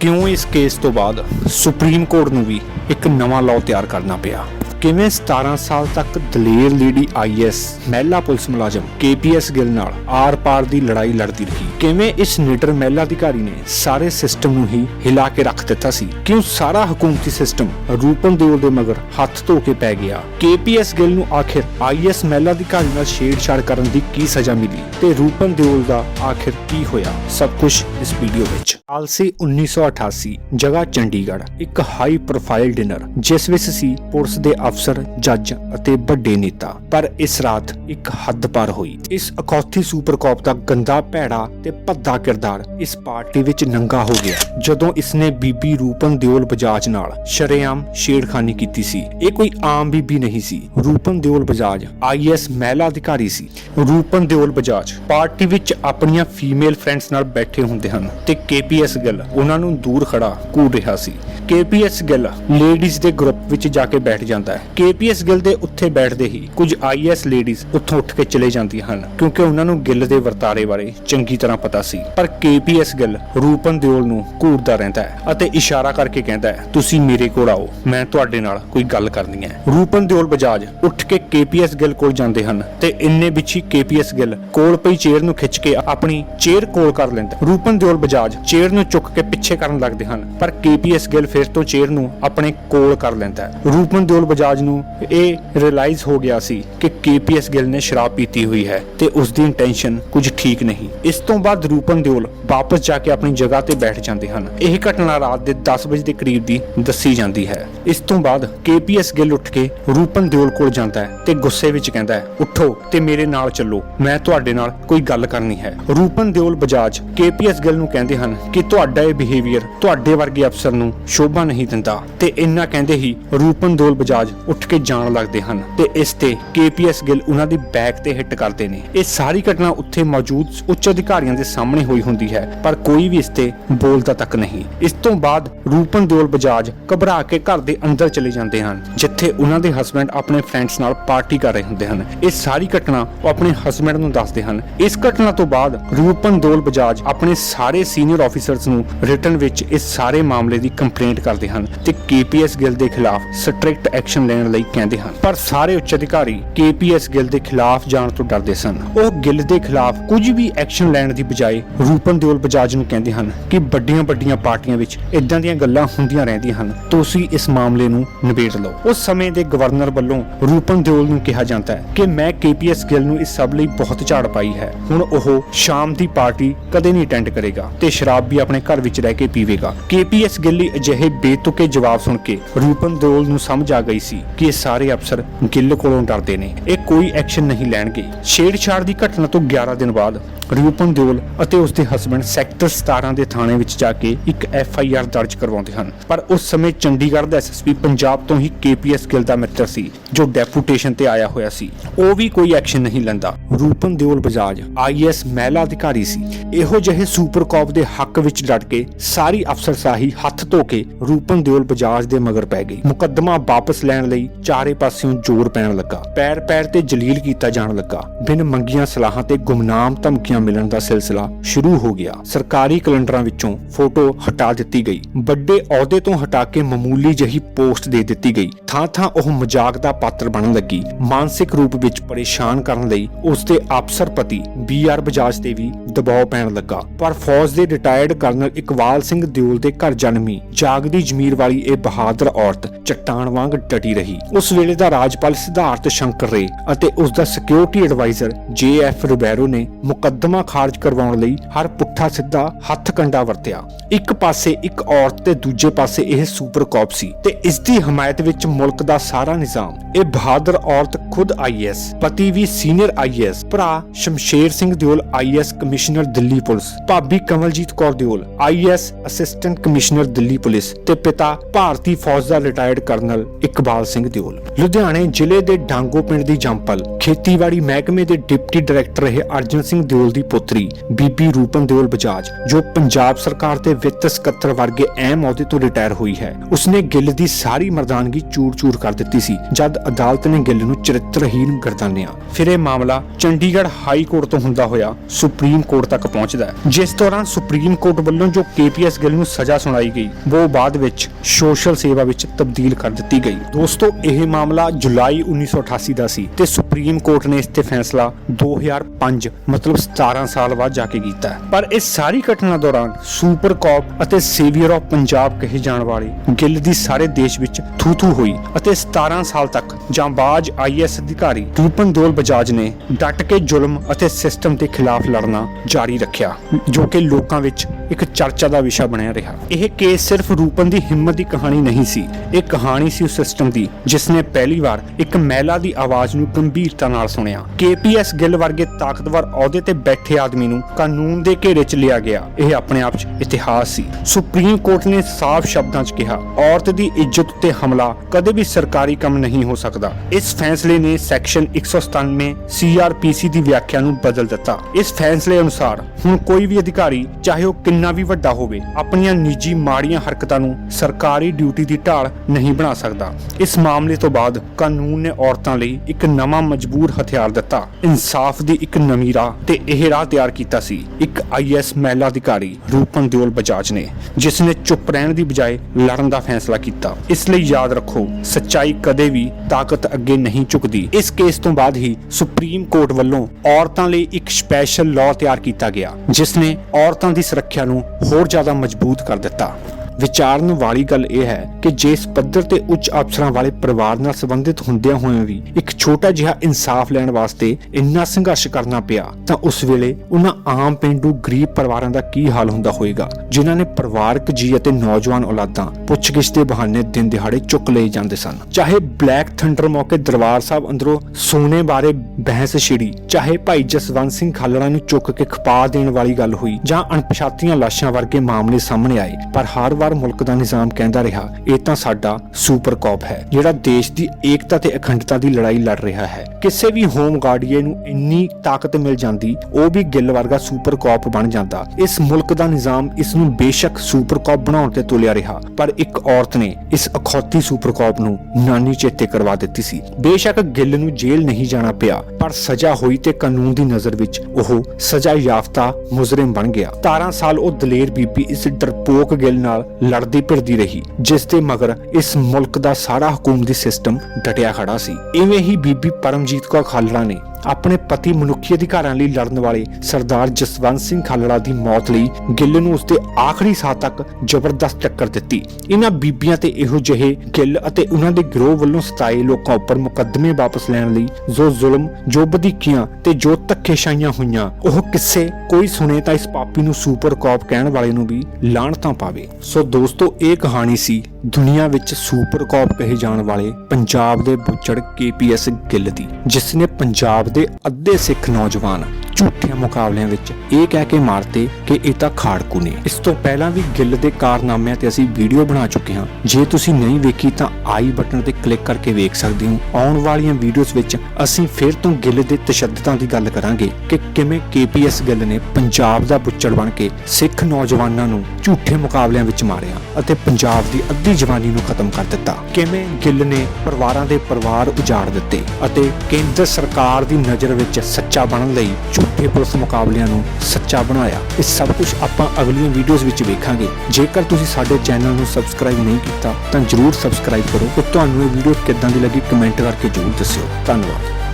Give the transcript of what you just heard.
ਕਿਉਂ ਇਸ ਕੇਸ ਤੋਂ ਬਾਅਦ ਸੁਪਰੀਮ ਕੋਰਟ ਨੂੰ ਵੀ ਇੱਕ ਨਵਾਂ ਲਾਅ ਤਿਆਰ ਕਰਨਾ ਪਿਆ? ਕਿਵੇਂ 17 ਸਾਲ ਤੱਕ ਦਲੇਰ ਲੀਡੀ ਆਈਐਸ ਮਹਿਲਾ ਪੁਲਿਸ ਮੁਲਾਜ਼ਮ ਕੇਪੀਐਸ ਗਿੱਲ ਨਾਲ ਆਰ-ਪਾਰ ਦੀ ਲੜਾਈ ਲੜਦੀ ਰਹੀ? ਕਿਵੇਂ ਇਸ ਨਿਡਰ ਮਹਿਲਾ ਅਧਿਕਾਰੀ ਨੇ ਸਾਰੇ ਸਿਸਟਮ ਨੂੰ ਹੀ ਹਿਲਾ ਕੇ ਰੱਖ ਦਿੱਤਾ ਸੀ? ਕਿਉਂ ਸਾਰਾ ਹਕੂਮਤੀ ਸਿਸਟਮ ਰੂਪਨ ਦਿਓਲ ਦੇ ਮਗਰ ਹੱਥ ਧੋ ਕੇ ਪੈ ਗਿਆ? ਕੇਪੀਐਸ ਗਿੱਲ ਨੂੰ ਆਖਿਰ ਆਈਐਸ ਮਹਿਲਾ ਅਧਿਕਾਰੀ ਨਾਲ ਛੇੜਛਾੜ ਕਰਨ ਦੀ ਕੀ ਸਜ਼ਾ ਮਿਲੀ? ਤੇ ਰੂਪਨ ਦਿਓਲ ਦਾ ਆਖਿਰ ਕੀ ਹੋਇਆ? ਸਭ ਕੁਝ ਇਸ ਵੀਡੀਓ ਵਿੱਚ। ਆਲਸੀ 1988 ਜਗ੍ਹਾ ਚੰਡੀਗੜ੍ਹ, ਇੱਕ ਹਾਈ ਪ੍ਰੋਫਾਈਲ ਡਿਨਰ ਜਿਸ ਵਿੱਚ ਸੀ ਪੁਲਿਸ ਦੇ ਅਫਸਰ, ਜੱਜ ਅਤੇ ਵੱਡੇ ਨੇਤਾ। ਪਰ ਇਸ ਰਾਤ ਇੱਕ ਹੱਦ ਪਾਰ ਹੋਈ। ਇਸ ਅਕੌਥੀ ਸੁਪਰ ਕੌਪ ਦਾ ਗੰਦਾ ਭੈੜਾ ਤੇ ਭੱਦਾ ਕਿਰਦਾਰ ਇਸ ਪਾਰਟੀ ਵਿੱਚ ਨੰਗਾ ਹੋ ਗਿਆ। ਜਦੋਂ ਇਸਨੇ ਬੀਬੀ ਰੂਪਨ ਦਿਓਲ ਬਜਾਜ ਨਾਲ ਸ਼ਰੇਆਮ ਛੇੜਖਾਨੀ ਕੀਤੀ ਸੀ, ਇਹ ਕੋਈ ਆਮ ਬੀਬੀ ਨਹੀਂ ਸੀ। ਰੂਪਨ ਦਿਓਲ ਬਜਾਜ ਆਈਐਸ ਮਹਿਲਾ ਅਧਿਕਾਰੀ ਸੀ। ਰੂਪਨ ਦਿਓਲ ਬਜਾਜ ਪਾਰਟੀ ਵਿੱਚ ਆਪਣੀਆਂ ਫੀਮੇਲ ਫਰੈਂਡਸ ਨਾਲ ਬੈਠੇ ਹੁੰਦੇ ਹਨ ਤੇ ਕੇਪੀਐਸ ਗਿੱਲ ਉਹਨਾਂ ਨੂੰ ਦੂਰ ਖੜਾ ਘੂਰ ਰਿਹਾ ਸੀ। ਕੇਪੀਐਸ ਗਿੱਲ ਲੇਡੀਜ਼ ਦੇ ਗਰੁੱਪ ਵਿੱਚ ਜਾ ਕੇ ਬੈਠ ਜਾਂਦਾ ਹੈ ਕੇਪੀਐਸ ਗਿੱਲ ਦੇ ਉੱਥੇ ਬੈਠਦੇ ਹੀ ਕੁਝ ਆਈਐਸ ਲੇਡੀਜ਼ ਉੱਥੋਂ ਉੱਠ ਕੇ ਚਲੇ ਜਾਂਦੀਆਂ ਹਨ, ਕਿਉਂਕਿ ਉਹਨਾਂ ਨੂੰ ਗਿੱਲ ਦੇ ਵਰਤਾਰੇ ਬਾਰੇ ਚੰਗੀ ਤਰ੍ਹਾਂ ਪਤਾ ਸੀ। ਪਰ ਕੇਪੀਐਸ ਗਿੱਲ ਰੂਪਨ ਦਿਓਲ ਨੂੰ ਘੂਰਦਾ ਰਹਿੰਦਾ ਹੈ ਅਤੇ ਇਸ਼ਾਰਾ ਕਰਕੇ ਕਹਿੰਦਾ ਹੈ, ਤੁਸੀਂ ਮੇਰੇ ਕੋਲ ਆਓ, ਮੈਂ ਤੁਹਾਡੇ ਨਾਲ ਕੋਈ ਗੱਲ ਕਰਨੀ ਹੈ। ਰੂਪਨ ਦਿਓਲ ਬਜਾਜ ਉੱਠ ਕੇ ਕੇਪੀਐਸ ਗਿੱਲ ਕੋਲ ਜਾਂਦੇ ਹਨ ਤੇ ਇੰਨੇ ਵਿੱਚ ਹੀ ਕੇਪੀਐਸ ਗਿੱਲ ਕੋਲ ਪਈ ਚੇਅਰ ਨੂੰ ਖਿੱਚ ਕੇ ਆਪਣੀ ਚੇਅਰ ਕੋਲ ਕਰ ਲੈਂਦਾ ਰੂਪਨ ਦਿਓਲ ਬਜਾਜ ਚੇਅਰ ਨੂੰ ਚੁੱਕ ਕੇ ਪਿੱਛੇ ਕਰਨ ਲੱਗਦੇ ਹਨ, ਪਰ ਕੇਪੀਐਸ ਗਿੱਲ ਫਿਰ ਤੋਂ ਚੇਅਰ ਨੂੰ ਆਪਣੇ ਕੋਲ ਕਰ ਲੈਂਦਾ ਹੈ। ਰੂਪਨ ਦਿਓਲ ਬਜਾਜ ਨੂੰ ਇਹ ਰਿਅਲਾਈਜ਼ ਹੋ ਗਿਆ ਸੀ ਕਿ ਕੇਪੀਐਸ ਗਿੱਲ ਨੇ ਸ਼ਰਾਬ ਪੀਤੀ ਹੋਈ ਹੈ ਤੇ ਉਸ ਦੀ ਇੰਟੈਂਸ਼ਨ ਕੁਝ ਠੀਕ ਨਹੀਂ। ਇਸ ਤੋਂ ਬਾਅਦ ਰੂਪਨ ਦਿਓਲ ਵਾਪਸ ਜਾ ਕੇ ਆਪਣੀ ਜਗ੍ਹਾ ਤੇ ਬੈਠ ਜਾਂਦੇ ਹਨ। ਇਹ ਘਟਨਾ ਰਾਤ ਦੇ 10 ਵਜੇ ਦੇ ਕਰੀਬ ਦੀ ਦੱਸੀ ਜਾਂਦੀ ਹੈ। ਇਸ ਤੋਂ ਬਾਅਦ ਕੇਪੀਐਸ ਗਿੱਲ ਉੱਠ ਕੇ ਰੂਪਨ ਦਿਓਲ ਕੋਲ ਜਾਂਦਾ ਹੈ ਤੇ ਗੁੱਸੇ ਵਿੱਚ ਕਹਿੰਦਾ ਹੈ, ਉੱਠੋ ਤੇ ਮੇਰੇ ਨਾਲ ਚੱਲੋ। ਮੈਂ ਤੁਹਾਡੇ ਨਾਲ ਕੋਈ ਗੱਲ ਕਰਨੀ ਹੈ। ਰੂਪਨ ਦਿਓਲ ਬਜਾਜ ਕੇਪੀਐਸ ਗਿੱਲ ਨੂੰ ਕਹਿੰਦੇ ਹਨ ਕਿ ਤੁਹਾਡਾ ਇਹ ਬਿਹੇਵੀਅਰ ਤੁਹਾਡੇ ਵਰਗੇ ਅਫਸਰ ਨੂੰ ਸ਼ੋਭਾ ਨਹੀਂ ਦਿੰਦਾ ਤੇ ਇੰਨਾ ਕਹਿੰਦੇ ਹੀ ਰੂਪਨ ਦਿਓਲ ਬਜਾਜ ਉੱਠ ਕੇ ਜਾਣ ਲੱਗਦੇ ਹਨ ਤੇ ਇਸ ਤੇ ਕੇਪੀਐਸ ਗਿੱਲ ਉਹਨਾਂ ਦੀ ਬੈਕ ਤੇ ਹਿੱਟ ਕਰਦੇ ਨੇ। ਇਹ ਸਾਰੀ ਘਟਨਾ ਉੱਥੇ ਮੌਜੂਦ ਉੱਚ ਅਧਿਕਾਰੀਆਂ ਦੇ ਸਾਹਮਣੇ ਹੋਈ ਹੁੰਦੀ ਹੈ, ਪਰ ਕੋਈ ਵੀ ਇਸ ਤੇ ਬੋਲਦਾ ਤੱਕ ਨਹੀਂ। ਇਸ ਤੋਂ ਬਾਅਦ ਰੂਪਨ ਦਿਓਲ ਬਜਾਜ ਘਬਰਾ ਕੇ ਘਰ ਦੇ ਅੰਦਰ ਚਲੇ ਜਾਂਦੇ ਹਨ, ਜਿੱਥੇ ਉਹਨਾਂ ਦੇ ਹਸਬੰਡ ਆਪਣੇ ਫਰੈਂਡਸ ਨਾਲ ਪਾਰਟੀ ਕਰ ਰਹੇ ਹੁੰਦੇ ਹਨ। ਇਹ ਸਾਰੀ ਘਟਨਾ ਉਹ ਆਪਣੇ ਹਸਬੰਡ ਨੂੰ ਦੱਸਦੇ ਹਨ। ਇਸ ਘਟਨਾ ਤੋਂ ਬਾਅਦ ਰੂਪਨ ਦਿਓਲ ਬਜਾਜ ਆਪਣੇ ਸਾਰੇ ਸੀਨੀਅਰ ਆਫੀਸਰਸ ਨੂੰ ਰਿਟਨ ਵਿੱਚ ਇਸ ਸਾਰੇ ਮਾਮਲੇ ਦੀ ਕੰਪਲੇਂਟ ਕਰਦੇ ਹਨ ਤੇ ਕੇਪੀਐਸ ਗਿੱਲ ਦੇ ਖਿਲਾਫ ਸਟ੍ਰਿਕਟ ਐਕਸ਼ਨ ਲੈਣ ਲਈ ਕਹਿੰਦੇ ਹਨ। ਪਰ ਸਾਰੇ ਉੱਚ ਅਧਿਕਾਰੀ ਕੇਪੀਐਸ ਗਿੱਲ ਦੇ ਖਿਲਾਫ ਜਾਣ ਤੋਂ ਡਰਦੇ ਸਨ। ਉਹ ਗਿੱਲ ਦੇ ਖਿਲਾਫ ਕੁਝ ਵੀ ਐਕਸ਼ਨ ਲੈਣ ਦੀ ਬਜਾਏ ਰੂਪਨ ਦਿਓਲ ਬਜਾਜ ਨੂੰ ਕਹਿੰਦੇ ਹਨ ਕਿ ਵੱਡੀਆਂ ਵੱਡੀਆਂ ਪਾਰਟੀਆਂ ਵਿੱਚ ਇਦਾਂ ਦੀਆਂ ਗੱਲਾਂ ਹੁੰਦੀਆਂ ਰਹਿੰਦੀਆਂ ਹਨ, ਤੁਸੀਂ ਇਸ ਮਾਮਲੇ ਨੂੰ ਨਿਬੇੜ ਲਓ। ਉਸ ਸਮੇਂ ਦੇ ਗਵਰਨਰ ਵੱਲੋਂ ਰੂਪਨ ਦਿਓਲ ਨੂੰ ਕਿਹਾ ਜਾਂਦਾ ਹੈ ਕਿ ਮੈਂ ਕੇਪੀਐਸ ਗਿੱਲ ਨੂੰ ਇਸ ਸਭ ਲਈ ਬਹੁਤ ਝਾੜ ਪਾਈ ਹੈ। ਹੁਣ ਉਹ ਸ਼ਾਮ ਦੀ ਪਾਰਟੀ ਕਦੇ ਨਹੀਂ ਅਟੈਂਡ ਕਰੇਗਾ ਤੇ ਸ਼ਰਾਬ ਵੀ ਆਪਣੇ ਘਰ ਵਿੱਚ ਰਹਿ ਕੇ ਪੀਵੇਗਾ। ਕੇਪੀਐਸ ਗਿੱਲ ਲਈ ਅਜਿਹੇ ਬੇਤੁਕੇ ਜਵਾਬ ਸੁਣ ਕੇ ਰੂਪਨ ਦਿਓਲ ਨੂੰ ਸਮਝ ਆ ਗਈ ਸੀ ਕਿ ਇਹ ਸਾਰੇ ਅਫਸਰ ਗਿੱਲ ਕੋਲੋਂ ਡਰਦੇ ਨੇ। ਇਹ ਕੋਈ ਐਕਸ਼ਨ ਨਹੀਂ ਲੈਣਗੇ। ਛੇੜਛਾੜ ਦੀ ਘਟਨਾ ਤੋਂ 11 ਦਿਨ ਬਾਅਦ ਰੂਪਨ ਦਿਓਲ ਅਤੇ ਉਸ ਦੇ ਹਸਬੰਡ ਸੈਕਟਰ 17 ਦੇ ਥਾਣੇ ਵਿੱਚ ਜਾ ਕੇ ਇੱਕ ਐਫ ਆਈ ਆਰ ਦਰਜ ਕਰਵਾਉਂਦੇ ਹਨ। ਪਰ ਉਸ ਸਮੇਂ ਚੰਡੀਗੜ੍ਹ ਦਾ ਐਸਐਸਪੀ ਪੰਜਾਬ ਤੋਂ ਹੀ ਕੇਪੀਐਸ ਗਿੱਲ ਦਾ ਮਿੱਤਰ ਸੀ, ਜੋ ਡੈਪੂਟੇਸ਼ਨ ਤੇ ਆਇਆ ਹੋਇਆ ਸੀ। ਉਹ ਵੀ ਕੋਈ ਐਕਸ਼ਨ ਨਹੀਂ ਲੈਂਦਾ। ਰੂਪਨ ਦਿਓਲ ਬਜਾਜ ਆਈਐਸ ਮਹਿਲਾ ਅਧਿਕਾਰੀ ਸੀ। ਇਹੋ ਜਿਹੇ ਸੁਪਰ ਕੌਪ ਦੇ ਹੱਕ ਵਿੱਚ ਡਟ ਕੇ ਸਾਰੀ ਅਫਸਰਸ਼ਾਹੀ ਹੱਥ ਧੋ ਕੇ ਰੂਪਨ ਦਿਓਲ ਬਜਾਜ ਦੇ ਮਗਰ ਪੈ ਗਈ। ਮੁਕੱਦਮਾ ਵਾਪਸ ਲੈਣ ਲਈ ਚਾਰੇ ਪਾਸਿਓਂ ਜ਼ੋਰ ਪੈਣ ਲੱਗਾ। ਪੈਰ ਪੈਰ ਤੇ ਜਲੀਲ ਕੀਤਾ ਜਾਣ ਲੱਗਾ। ਬਿਨ ਮੰਗੀਆਂ ਸਲਾਹਾਂ ਤੇ ਗੁਮਨਾਮ ਧਮਕੀਆਂ ਮਿਲਣ ਦਾ ਸਿਲਸਿਲਾ ਸ਼ੁਰੂ ਹੋ ਗਿਆ। ਸਰਕਾਰੀ ਕੈਲੰਡਰਾਂ ਵਿੱਚੋਂ ਫੋਟੋ ਹਟਾ ਦਿੱਤੀ ਗਈ। ਵੱਡੇ ਅਹੁਦੇ ਤੋਂ ਹਟਾ ਕੇ ਮਾਮੂਲੀ ਜਹੀ ਪੋਸਟ ਦੇ ਦਿੱਤੀ ਗਈ। ਥਾਂ ਥਾਂ ਉਹ ਮਜ਼ਾਕ ਦਾ ਪਾਤਰ ਬਣਨ ਲੱਗੀ। ਮਾਨਸਿਕ ਰੂਪ ਵਿੱਚ ਪਰੇਸ਼ਾਨ ਕਰਨ ਲਈ ਉਸ ਦੇ ਅਫਸਰ ਪਤੀ ਬੀ ਆਰ ਬਜਾਜ ਤੇ ਵੀ ਦਬਾਅ ਪੈਣ ਲੱਗਾ। ਪਰ ਫੌਜ ਦੇ ਰਿਟਾਇਰਡ ਕਰਨਲ ਇਕਬਾਲ ਸਿੰਘ ਦਿਓਲ ਦੇ ਘਰ ਜਨਮੀ ਜਾਗਦੀ ਜ਼ਮੀਰ ਵਾਲੀ ਇਹ ਬਹਾਦਰ ਔਰਤ ਚਟਾਨ ਵਾਂਗ ਡਟੀ ਰਹੀ। ਉਸ ਵੇਲੇ ਦਾ ਰਾਜਪਾਲ ਸਿਧਾਰਥ ਸ਼ੰਕਰ ਰੇ ਅਤੇ ਉਸ ਦਾ security adviser J F Ribeiro ਨੇ ਮੁਕੱਦਮਾ ਖਾਰਜ ਕਰਵਾਉਣ ਲਈ ਹਰ ਪੁੱਠਾ ਸਿੱਧਾ ਹੱਥ ਕੰਡਾ ਵਰਤਿਆ। ਇੱਕ ਪਾਸੇ ਇੱਕ ਔਰਤ ਤੇ ਦੂਜੇ ਪਾਸੇ ਇਹ ਸੁਪਰ ਕੌਪ ਸੀ ਤੇ ਇਸ ਦੀ ਹਮਾਇਤ ਵਿੱਚ ਮੁਲਕ ਦਾ ਸਾਰਾ ਨਿਜ਼ਾਮ। ਇਹ ਬਹਾਦਰ ਔਰਤ ਖੁਦ ਆਈਐਸ ਪਤੀ ਵੀ ਸੀਨੀਅਰ ਆਈਐਸ ਭਰਾ Shamsher Singh Deol IAS commissioner Delhi police, ਭਾਬੀ Kamaljit Kaur Deol IAS assistant commissioner Delhi police ਤੇ ਪਿਤਾ ਭਾਰਤੀ ਫੌਜ ਦਾ ਰਿਟਾਇਰਡ ਕਰਨਲ ਇਕਬਾਲ ਸਿੰਘ ਦਿਓਲ। ਲੁਧਿਆਣੇ ਜ਼ਿਲ੍ਹੇ ਦੇ ਡਾਂਗੋ ਪਿੰਡ ਦੀ ਜੰਪਲ ਖੇਤੀਬਾੜੀ ਮਹਿਕਮੇ ਦੇ ਡਿਪਟੀ ਡਾਇਰੈਕਟਰ ਰਹੇ ਅਰਜਨ ਸਿੰਘ ਦਿਓਲ ਦੀ ਪੁੱਤਰੀ, ਬੀਬੀ ਰੂਪਨ ਦਿਓਲ ਬਜਾਜ, ਜੋ ਪੰਜਾਬ ਸਰਕਾਰ ਦੇ ਵਿੱਤ ਸਕੱਤਰ ਵਰਗੇ ਅਹਿਮ ਅਹੁਦੇ ਤੋਂ ਰਿਟਾਇਰ ਹੋਈ ਹੈ। ਉਸਨੇ ਗਿੱਲ ਦੀ ਸਾਰੀ ਮਰਦਾਨਗੀ ਚੂਰ-ਚੂਰ ਕਰ ਦਿੱਤੀ ਸੀ, ਜਦ ਅਦਾਲਤ ਨੇ ਗਿੱਲ ਨੂੰ ਚਰਿੱਤਰਹੀਣ ਗਰਦਾਨਿਆ। ਫਿਰ ਇਹ ਮਾਮਲਾ ਚੰਡੀਗੜ੍ਹ ਹਾਈ ਕੋਰਟ ਤੋਂ ਹੁੰਦਾ ਹੋਇਆ ਸੁਪਰੀਮ ਕੋਰਟ ਤੱਕ ਪਹੁੰਚਦਾ ਹੈ। ਜਿਸ ਦੌਰਾਨ ਸੁਪਰੀਮ ਕੋਰਟ ਵੱਲੋਂ ਜੋ ਕੇਪੀਐਸ ਗਿੱਲ ਨੂੰ ਸਜ਼ਾ ਸੁਣਾਈ ਗਈ, ਉਹ ਬਾਅਦ ਵਿੱਚ ਸੋਸ਼ਲ ਸੇਵਾ ਵਿੱਚ ਤਬਦੀਲ ਕਰ ਦਿੱਤੀ ਗਈ। ਦੋਸਤੋ, ਇਹ ਮਾਮਲਾ ਜੁਲਾਈ 1988 ਦਾ ਸੀ ਤੇ ਸੁਪਰੀਮ ਕੋਰਟ ਨੇ ਇਸ ਤੇ ਫੈਸਲਾ 2005 ਮਤਲਬ 17 ਸਾਲ ਬਾਅਦ ਜਾ ਕੇ ਕੀਤਾ ਪਰ ਇਸ ਸਾਰੀ ਘਟਨਾ ਦੌਰਾਨ ਸੁਪਰ ਕਾਪ ਅਤੇ ਸੇਵੀਅਰ ਆਫ ਪੰਜਾਬ ਕਹੇ ਜਾਣ ਵਾਲੇ ਗਿੱਲ ਦੀ ਸਾਰੇ ਦੇਸ਼ ਵਿੱਚ ਥੂ ਥੂ ਹੋਈ ਅਤੇ 17 ਸਾਲ ਤੱਕ ਜਾਂਬਾਜ਼ ਆਈਐਸ ਅਧਿਕਾਰੀ ਰੂਪਨ ਦੋਲ ਬਜਾਜ ਨੇ ਡਟ ਕੇ ਜ਼ੁਲਮ ਅਤੇ ਸਿਸਟਮ ਦੇ ਖਿਲਾਫ ਲੜਨਾ ਜਾਰੀ ਰੱਖਿਆ, ਜੋ ਕਿ ਲੋਕਾਂ ਵਿੱਚ ਇੱਕ ਚਰਚਾ ਦਾ ਵਿਸ਼ਾ ਬਣਿਆ ਰਿਹਾ। ਇਹ ਕੇਸ ਸਿਰਫ ਰੂਪਨ ਦੀ ਹਿੰਮਤ ਦੀ ਕਹਾਣੀ ਨਹੀਂ ਸੀ। ਇਹ ਕਹਾਣੀ ਸੀ ਉਸ ਸਿਸਟਮ ਦੀ ਜਿਸ ਨੇ ਪਹਿਲੀ ਵਾਰ ਇੱਕ ਮਹਿਲਾ ਦੀ ਆਵਾਜ਼ ਨੂੰ ਗੰਭੀਰਤਾ ਨਾਲ ਸੁਣਿਆ। ਕੇਪੀਐਸ ਗਿੱਲ ਵਰਗੇ ਤਾਕਤਵਰ ਅਹੁਦੇ ਤੇ ਬੈਠੇ ਆਦਮੀ ਨੂੰ ਕਾਨੂੰਨ ਦੇ ਘੇਰੇ 'ਚ ਲਿਆ ਗਿਆ। ਇਹ ਆਪਣੇ ਆਪ 'ਚ ਇਤਿਹਾਸ ਸੀ। ਸੁਪਰੀਮ ਕੋਰਟ ਨੇ ਸਾਫ਼ ਸ਼ਬਦਾਂ 'ਚ ਕਿਹਾ, ਔਰਤ ਦੀ ਇੱਜ਼ਤ ਤੇ ਹਮਲਾ ਕਦੇ ਵੀ ਸਰਕਾਰੀ ਕੰਮ ਨਹੀਂ ਹੋ ਸਕਦਾ। ਇਸ ਫੈਸਲੇ ਨੇ ਸੈਕਸ਼ਨ 197 ਸੀਆਰਪੀਸੀ ਦੀ ਵਿਆਖਿਆ ਨੂੰ ਬਦਲ ਦਿੱਤਾ। ਇਸ ਫੈਸਲੇ ਅਨੁਸਾਰ ਹੁਣ ਕੋਈ ਵੀ ਅਧਿਕਾਰੀ, ਚਾਹੇ ਉਹ ਕਿੰਨਾ ਵੀ ਵੱਡਾ ਹੋਵੇ, ਆਪਣੀਆਂ ਨਿੱਜੀ ਮਾੜੀਆਂ ਹਰਕਤਾਂ ਨੂੰ ਸਰਕਾਰੀ ਡਿਊਟੀ ਦੀ ਢਾਲ ਨਹੀਂ ਬਣਾ ਸਕਦਾ। ਇਸ ਮਾਮਲੇ ਤੋਂ ਬਾਅਦ ਕਾਨੂੰਨ ਨੇ ਔਰਤਾਂ ਲਈ ਇੱਕ ਨਵਾਂ ਮਜਬੂਰ ਹਥਿਆਰ ਦਿੱਤਾ। ਇਨਸਾਫ ਦੀ ਇੱਕ ਨਵੀਂ ਰਾਹ ਤੇ ਇਹ ਰਾਹ ਤਿਆਰ ਕੀਤਾ ਸੀ। ਇੱਕ ਆਈਐਸ ਮਹਿਲਾ ਅਧਿਕਾਰੀ ਰੂਪਨ ਦਿਓਲ ਬਜਾਜ ਨੇ, ਜਿਸ ਨੇ ਚੁੱਪ ਰਹਿਣ ਦੀ ਬਜਾਏ ਲੜਨ ਦਾ ਫੈਸਲਾ ਕੀਤਾ। ਇਸ ਲਈ ਯਾਦ ਰੱਖੋ, ਸੱਚਾਈ ਕਦੇ ਵੀ ਤਾਕਤ ਅੱਗੇ ਨਹੀਂ ਝੁਕਦੀ। ਇਸ ਕੇਸ ਤੋਂ ਬਾਅਦ ਹੀ ਸੁਪਰੀਮ ਕੋਰਟ ਵੱਲੋਂ ਔਰਤਾਂ ਲਈ ਇੱਕ ਸਪੈਸ਼ਲ ਲਾਅ ਤਿਆਰ ਕੀਤਾ ਗਿਆ, ਜਿਸ ਨੇ ਔਰਤਾਂ ਦੀ ਸੁਰੱਖਿਆ ਨੂੰ ਹੋਰ ਜ਼ਿਆਦਾ ਮਜ਼ਬੂਤ ਕਰ ਦਿੱਤਾ। ਵਿਚਾਰਨ ਵਾਲੀ ਗੱਲ ਇਹ ਹੈ ਕਿ ਜੇ ਇਸ ਪੱਧਰ ਤੇ ਉੱਚ ਅਫਸਰਾਂ ਵਾਲੇ ਪਰਿਵਾਰ ਨਾਲ ਸੰਬੰਧਿਤ ਹੁੰਦਿਆਂ ਹੋਇਆਂ ਵੀ ਇੱਕ ਛੋਟਾ ਜਿਹਾ ਇਨਸਾਫ ਲੈਣ ਵਾਸਤੇ ਇੰਨਾ ਸੰਘਰਸ਼ ਕਰਨਾ ਪਿਆ, ਤਾਂ ਉਸ ਵੇਲੇ ਉਹਨਾਂ ਆਮ ਪਿੰਡੂ ਗਰੀਬ ਪਰਿਵਾਰਾਂ ਦਾ ਕੀ ਹਾਲ ਹੁੰਦਾ ਹੋਵੇਗਾ? ਜਿਨ੍ਹਾਂ ਨੇ ਪਰਿਵਾਰਕ ਜੀ ਅਤੇ ਨੌਜਵਾਨ ਔਲਾਦਾਂ ਪੁੱਛਗਿੱਛ ਦੇ ਬਹਾਨੇ ਦਿਨ ਦਿਹਾੜੇ ਚੁੱਕ ਲਏ ਜਾਂਦੇ ਸਨ। ਚਾਹੇ ਬਲੈਕ ਥੰਡਰ ਮੌਕੇ ਦਰਬਾਰ ਸਾਹਿਬ ਅੰਦਰੋਂ ਸੋਨੇ ਬਾਰੇ ਬਹਿਸ ਛਿੜੀ, ਚਾਹੇ ਭਾਈ ਜਸਵੰਤ ਸਿੰਘ ਖਾਲੜਾ ਨੂੰ ਚੁੱਕ ਕੇ ਖਪਾ ਦੇਣ ਵਾਲੀ ਗੱਲ ਹੋਈ, ਜਾਂ ਅਣਪਛਾਤੀਆਂ ਲਾਸ਼ਾਂ ਵਰਗੇ ਮਾਮਲੇ ਸਾਹਮਣੇ ਆਏ, ਪਰ ਹਰ ਵਾਰ ਮੁਲਕ ਦਾ ਨਿਜ਼ਾਮ ਕਹਿੰਦਾ ਰਿਹਾ, ਇਹ ਤਾਂ ਸਾਡਾ ਸੁਪਰ ਕਾਪ ਹੈ, ਜਿਹੜਾ ਦੇਸ਼ ਦੀ ਏਕਤਾ ਤੇ ਅਖੰਡਤਾ ਦੀ ਲੜਾਈ ਲੜ ਰਿਹਾ ਹੈ। ਕਿਸੇ ਵੀ ਹੋਮ ਗਾਰਡੀਏ ਨੂੰ ਇੰਨੀ ਤਾਕਤ ਮਿਲ ਜਾਂਦੀ, ਉਹ ਵੀ ਗਿੱਲ ਵਰਗਾ ਸੁਪਰ ਕਾਪ ਬਣ ਜਾਂਦਾ। ਇਸ ਮੁਲਕ ਦਾ ਨਿਜ਼ਾਮ ਇਸ ਨੂੰ ਬੇਸ਼ੱਕ ਸੁਪਰ ਕਾਪ ਬਣਾਉਣ ਤੇ ਤੁਲਿਆ ਰਿਹਾ, ਪਰ ਇੱਕ ਔਰਤ ਨੇ ਇਸ ਅਖੌਤੀ ਸੁਪਰ ਕਾਪ ਨੂੰ ਨਾਨੀ ਚੇਤੇ ਕਰਵਾ ਦਿੱਤੀ ਸੀ। ਬੇਸ਼ੱਕ ਗਿੱਲ ਨੂੰ ਜੇਲ੍ਹ ਨਹੀਂ ਜਾਣਾ ਪਿਆ, ਪਰ ਸਜ਼ਾ ਹੋਈ ਤੇ ਕਾਨੂੰਨ ਦੀ ਨਜ਼ਰ ਵਿੱਚ ਉਹ ਸਜ਼ਾ ਯਾਫਤਾ ਮੁਜਰਮ ਬਣ ਗਿਆ। 17 ਸਾਲ ਉਹ ਦਲੇਰ ਬੀਬੀ ਇਸ ਡਰਪੋਕ ਗਿੱਲ ਨਾਲ ਲੜਦੀ ਭਿੜਦੀ ਰਹੀ, ਜਿਸ ਦੇ ਮਗਰ ਇਸ ਮੁਲਕ ਦਾ ਸਾਰਾ ਹਕੂਮਤੀ ਸਿਸਟਮ ਡਟਿਆ ਖੜਾ ਸੀ। ਇਵੇਂ ਹੀ ਬੀਬੀ ਪਰਮਜੀਤ ਕੌਰ ਖਾਲੜਾ ਨੇ ਆਪਣੇ ਪਤੀ ਮਨੁੱਖੀ ਅਧਿਕਾਰਾਂ ਲਈ ਲੜਨ ਵਾਲੇ ਸਰਦਾਰ ਜਸਵੰਤ ਸਿੰਘ ਖਾਲੜਾ ਦੀ ਮੌਤ ਲਈ ਗਿੱਲ ਨੂੰ ਉਸਦੇ ਆਖਰੀ ਸਾਹ ਤੱਕ ਜ਼ਬਰਦਸਤ ਟੱਕਰ ਦਿੱਤੀ। ਇਹਨਾਂ ਬੀਬੀਆਂ ਤੇ ਇਹੋ ਜਿਹੇ ਗਿੱਲ ਅਤੇ ਉਹਨਾਂ ਦੇ ਗਿਰੋਹ ਵੱਲੋਂ ਸਤਾਏ ਲੋਕਾਂ ਉੱਪਰ ਮੁਕੱਦਮੇ ਵਾਪਸ ਲੈਣ ਲਈ ਜੋ ਜ਼ੁਲਮ, ਜੋ ਵਧੀਕੀਆਂ ਤੇ ਜੋ ਧੱਕੇਸ਼ਾਹੀਆਂ ਹੋਈਆਂ, ਉਹ ਕਿਸੇ ਕੋਈ ਸੁਣੇ ਤਾਂ ਇਸ ਪਾਪੀ ਨੂੰ ਸੁਪਰ ਕਾਪ ਕਹਿਣ ਵਾਲੇ ਨੂੰ ਵੀ ਲਾਹਣਤਾਂ ਪਾਵੇ। ਸੋ ਦੋਸਤੋ, ਇਹ ਕਹਾਣੀ ਸੀ ਦੁਨੀਆ ਵਿੱਚ ਸੁਪਰ ਕਾਪ ਕਹੇ ਜਾਣ ਵਾਲੇ ਪੰਜਾਬ ਦੇ ਬੁੱਚੜ ਕੇਪੀਐਸ ਗਿੱਲ ਦੀ, ਜਿਸ ਨੇ ਪੰਜਾਬ ਦੇ ਅੱਧੇ ਸਿੱਖ ਨੌਜਵਾਨ ਝੂਠਿਆਂ ਮੁਕਾਬਲਿਆਂ ਵਿੱਚ। ਇਹ ਕਹਿ ਕੇ ਮਾਰਤੇ ਕਿ ਇਹ ਤਾਂ ਖਾੜਕੂ ਨੇ। ਇਸ ਤੋਂ ਪਹਿਲਾਂ ਵੀ ਗਿੱਲ ਦੇ ਕਾਰਨਾਮਿਆਂ ਤੇ ਅਸੀਂ ਵੀਡੀਓ ਬਣਾ ਚੁੱਕੇ ਹਾਂ। ਜੇ ਤੁਸੀਂ ਨਹੀਂ ਵੇਖੀ ਤਾਂ ਆਈ ਬਟਨ ਤੇ ਕਲਿੱਕ ਕਰਕੇ ਵੇਖ ਸਕਦੇ ਹੋ। ਆਉਣ ਵਾਲੀਆਂ ਵੀਡੀਓਜ਼ ਵਿੱਚ ਅਸੀਂ ਫਿਰ ਤੋਂ ਗਿੱਲ ਦੇ ਤਸ਼ੱਦਦਾਂ ਦੀ ਗੱਲ ਕਰਾਂਗੇ ਕਿ ਕਿਵੇਂ ਕੇਪੀਐਸ ਗਿੱਲ ਨੇ ਪੰਜਾਬ ਦਾ ਬੁੱਚੜ ਬਣ ਕੇ ਸਿੱਖ ਨੌਜਵਾਨਾਂ ਨੂੰ ਝੂਠੇ ਮੁਕਾਬਲਿਆਂ ਵਿੱਚ ਮਾਰਿਆ ਅਤੇ ਪੰਜਾਬ ਦੀ ਅੱਧੀ ਜਵਾਨੀ ਨੂੰ ਖਤਮ ਕਰ ਦਿੱਤਾ। ਕਿਵੇਂ ਗਿੱਲ ਨੇ ਪਰਿਵਾਰਾਂ ਦੇ ਪਰਿਵਾਰ ਉਜਾੜ ਦਿੱਤੇ ਅਤੇ ਕੇਂਦਰ ਸਰਕਾਰ ਦੀ ਨਜ਼ਰ ਵਿੱਚ ਸੱਚਾ ਬਣਨ ਲਈ ਝੂਠੇ ਪੁਲਿਸ ਮੁਕਾਬਲਿਆਂ ਨੂੰ ਸੱਚਾ ਬਣਾਇਆ। ਇਹ ਸਭ ਕੁਝ ਆਪਾਂ ਅਗਲੀਆਂ ਵੀਡੀਓਜ਼ ਵਿੱਚ ਵੇਖਾਂਗੇ। ਜੇਕਰ ਤੁਸੀਂ ਸਾਡੇ ਚੈਨਲ ਨੂੰ ਸਬਸਕ੍ਰਾਈਬ ਨਹੀਂ ਕੀਤਾ, ਤਾਂ ਜਰੂਰ ਸਬਸਕ੍ਰਾਈਬ ਕਰੋ। ਤੇ ਤੁਹਾਨੂੰ ਇਹ ਵੀਡੀਓ ਕਿੱਦਾਂ ਦੀ ਲੱਗੀ ਕਮੈਂਟ ਕਰਕੇ ਜਰੂਰ ਦੱਸਿਓ। ਧੰਨਵਾਦ।